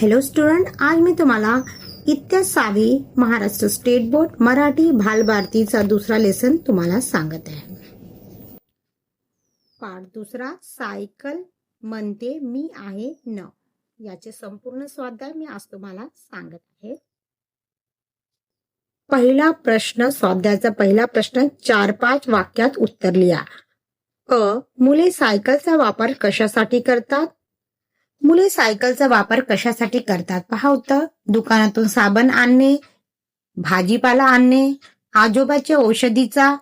Hello student आज मी तुम्हाला इत्या सावी महाराष्ट्र स्टेट बोर्ड मराठी भालभारतीचा दुसरा लेसन तुम्हाला सांगत आहे. पाठ दुसरा सायकल म्हणते मी आहे न. याचे संपूर्ण स्वाध्याय मी आज तुम्हाला सांगत आहे. पहिला प्रश्न स्वाध्यायाचा पहिला प्रश्न चार पाच वाक्यात उत्तर लिहा. अ मुले सायकलचा वापर कशासाठी करतात? मुले सायकलचा वापर कशासाठी करतात? पहा होतं दुकानातून साबण आणणे भाजीपाला आणणे आजोबाच्या औषधीचा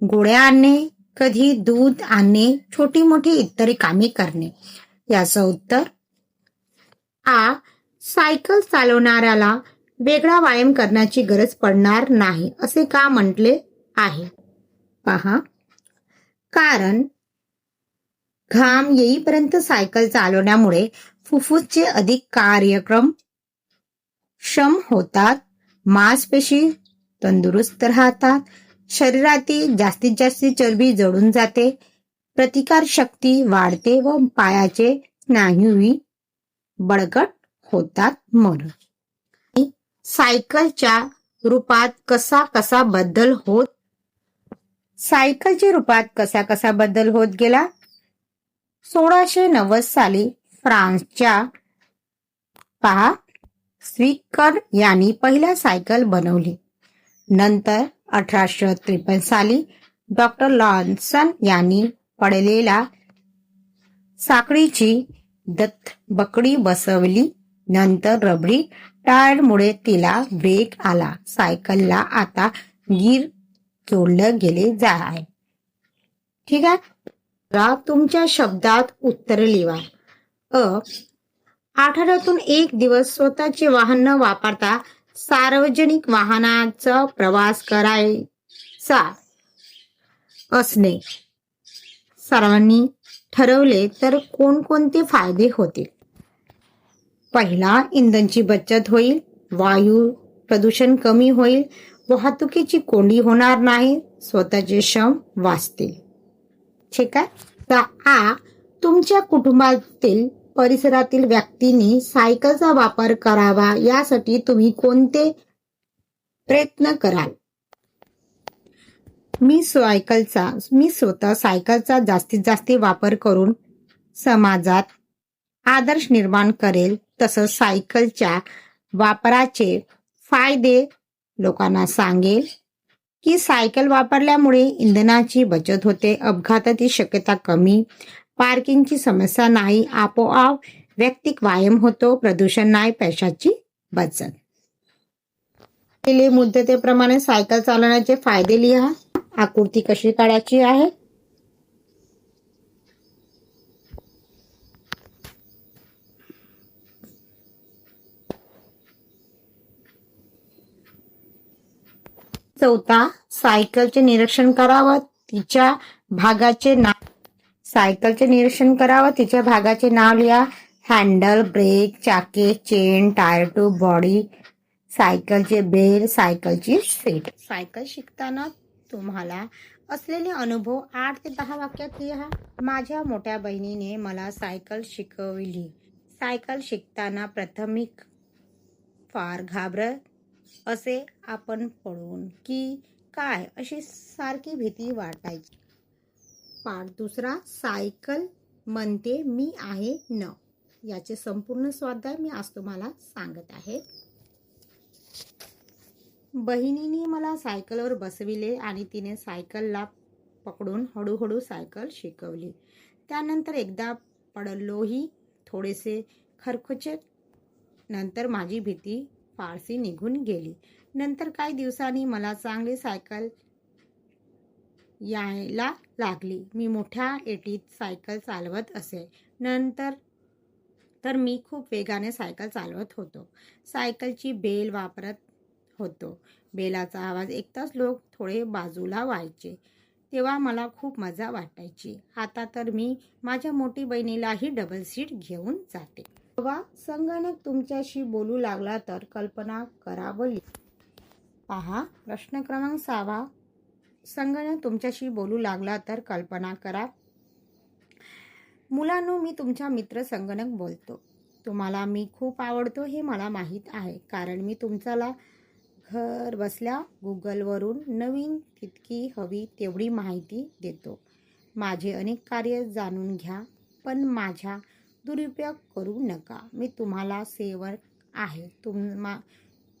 गोळ्या आणणे कधी दूध आणणे छोटी मोठी इतर कामे करणे. याचं उत्तर आ सायकल चालवणाऱ्याला वेगळा व्यायाम करण्याची गरज पडणार नाही असे का म्हटले आहे? पहा. कारण घाम येईपर्यंत सायकल चालवण्यामुळे फुफ्फुसचे अधिक कार्यक्रम क्षम होतात. मांसपेशी तंदुरुस्त राहतात. शरीरातील जास्तीत जास्त चरबी जळून जाते. प्रतिकार शक्ती वाढते व पायाचे स्नायूही बळकट होतात म्हणून. सायकलच्या रूपात कसा कसा बदल होत? सायकलच्या रूपात कसा कसा बदल होत गेला? सोळाशे नव्वद साली फ्रान्सच्या पहा स्विकर यांनी पहिल्या सायकल बनवली. नंतर अठराशे त्रेपन्न साली डॉक्टर लॉन्सन यांनी पडलेला साखळीची दत्त बकडी बसवली. नंतर रबडी टायरमुळे तिला ब्रेक आला. सायकलला आता गिर जोडलं गेले आहे ठीक आहे? रा तुमच्या शब्दात उत्तर लिहा अ. आठवड्यातून एक दिवस स्वतःचे वाहन न वापरता सार्वजनिक वाहनाचा प्रवास करायचा. असणे. सर्वांनी ठरवले तर कोणकोणते फायदे होतील? पहिला इंधनची बचत होईल वायू प्रदूषण कमी होईल वाहतुकीची कोंडी होणार नाही स्वतःचे श्रम वाचतील. ठीक आहे? तर आ तुमच्या कुटुंबातील परिसरातील व्यक्तींनी सायकलचा वापर करावा यासाठी तुम्ही कोणते प्रयत्न कराल? मी सायकलचा मी स्वतः सायकलचा जास्तीत जास्त वापर करून समाजात आदर्श निर्माण करेल तसंच सायकलच्या वापराचे फायदे लोकांना सांगेल. की सायकल वापरल्यामुळे इंधनाची बचत होते अपघाताची शक्यता कमी पार्किंगची समस्या नाही आपोआप वैयक्तिक व्यायाम होतो प्रदूषण नाही पैशाची बचत. मुद्दतेप्रमाणे सायकल चालवण्याचे फायदे लिहा आकृती कशी काढायची आहे? चौथा सायकलचे निरीक्षण करावं. तिच्या भागाचे नाव सायकलचे निरीक्षण करावं. तिच्या भागाचे नाव लिहा. हँडल ब्रेक चाके चेन टायर ट्यूब बॉडी सायकलचे बेल सायकलची सीट. सायकल शिकताना तुम्हाला असलेले अनुभव आठ ते दहा वाक्यात लिहा. माझ्या मोठ्या बहिणीने मला सायकल शिकवली. सायकल शिकताना प्राथमिक फार घाबरत असे आपण पडून की काय अशी सारखी भीती वाटायची. पाठ दुसरा सायकल म्हणते मी आहे न. याचे संपूर्ण स्वाध्याय मी आज तुम्हाला सांगत आहे. बहिणीने मला सायकलवर बसविले आणि तिने सायकलला पकडून हळूहळू सायकल शिकवली. त्यानंतर एकदा पडलोही थोडेसे खरखुचे नंतर माझी भीती फारसी निघून गेली. नंतर काही दिवसांनी मला चांगली सायकल यायला लागली. मी मोठ्या एटीत सायकल चालवत असे. नंतर तर मी खूप वेगाने सायकल चालवत होतो. सायकलची बेल वापरत होतो. बेलाचा आवाज ऐकताच लोक थोडे बाजूला व्हायचे. तेव्हा मला खूप मजा वाटायची. आता तर मी माझ्या मोठी बहिणीलाही डबल सीट घेऊन जाते. तेव्हा संगणक तुमच्याशी बोलू लागला तर कल्पना करावं पहा प्रश्न क्रमांक सहावा. संगणक तुमच्याशी बोलू लागला तर कल्पना करा. मुलांनो मी तुमचा मित्र संगणक बोलतो. तुम्हाला मी खूप आवडतो हे मला माहीत आहे कारण मी तुमच्याला घर बसल्या गुगलवरून नवीन तितकी हवी तेवढी माहिती देतो. माझे अनेक कार्य जाणून घ्या पण माझ्या दुरुपयोग करू नका. मी तुम्हाला सेवर आहे. तुम्हा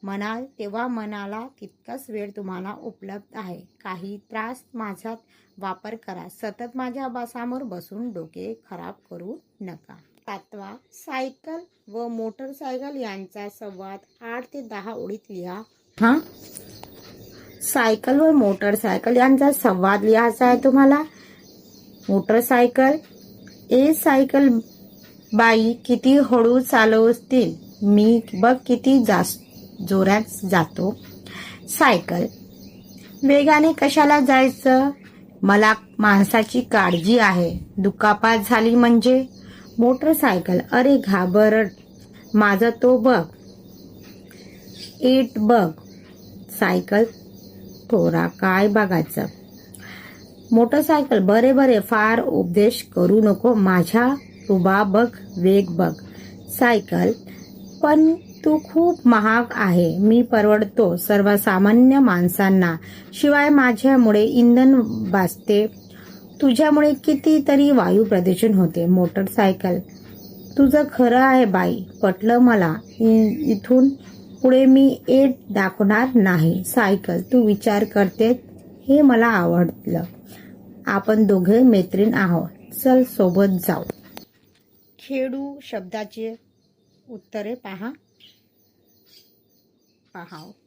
म्हणाल तेव्हा मनाला तितकाच वेळ तुम्हाला उपलब्ध आहे. काही त्रास माझ्यात वापर करा. सतत माझ्या बसामोर बसून डोके खराब करू नका. सातवा सायकल व मोटरसायकल यांचा संवाद आठ ते दहा ओळीत लिहा. हा? सायकल व मोटरसायकल यांचा संवाद लिहायचा आहे तुम्हाला? मोटरसायकल ए सायकल बाई किती हळू चालवतील? मी बघ किती जास जोरात जातो. सायकल. वेगाने कशाला जायचं? मला माणसाची काळजी आहे. दुखापात झाली म्हणजे? मोटरसायकल. अरे घाबरट माझा तो बघ. एट बघ. सायकल. थोडा काय बघायचं? मोटरसायकल. बरे बरे. फार उपदेश करू नको. माझ्या उभा बघ वेग बघ. सायकल पण तू खूप महाग आहे. मी परवडतो सर्वसामान्य माणसांना. शिवाय माझ्यामुळे इंधन वाचते. तुझ्यामुळे कितीतरी वायू प्रदूषण होते. मोटरसायकल. तुझं खरं आहे बाई पटलं मला. इ- इथून पुढे मी एट दाखवणार नाही. सायकल तू विचार करते. हे मला आवडलं. आपण दोघे मैत्रीण आहोत. चल सोबत जाऊ. खेडू शब्दाचे उत्तरे पहा. पहा उत्तर.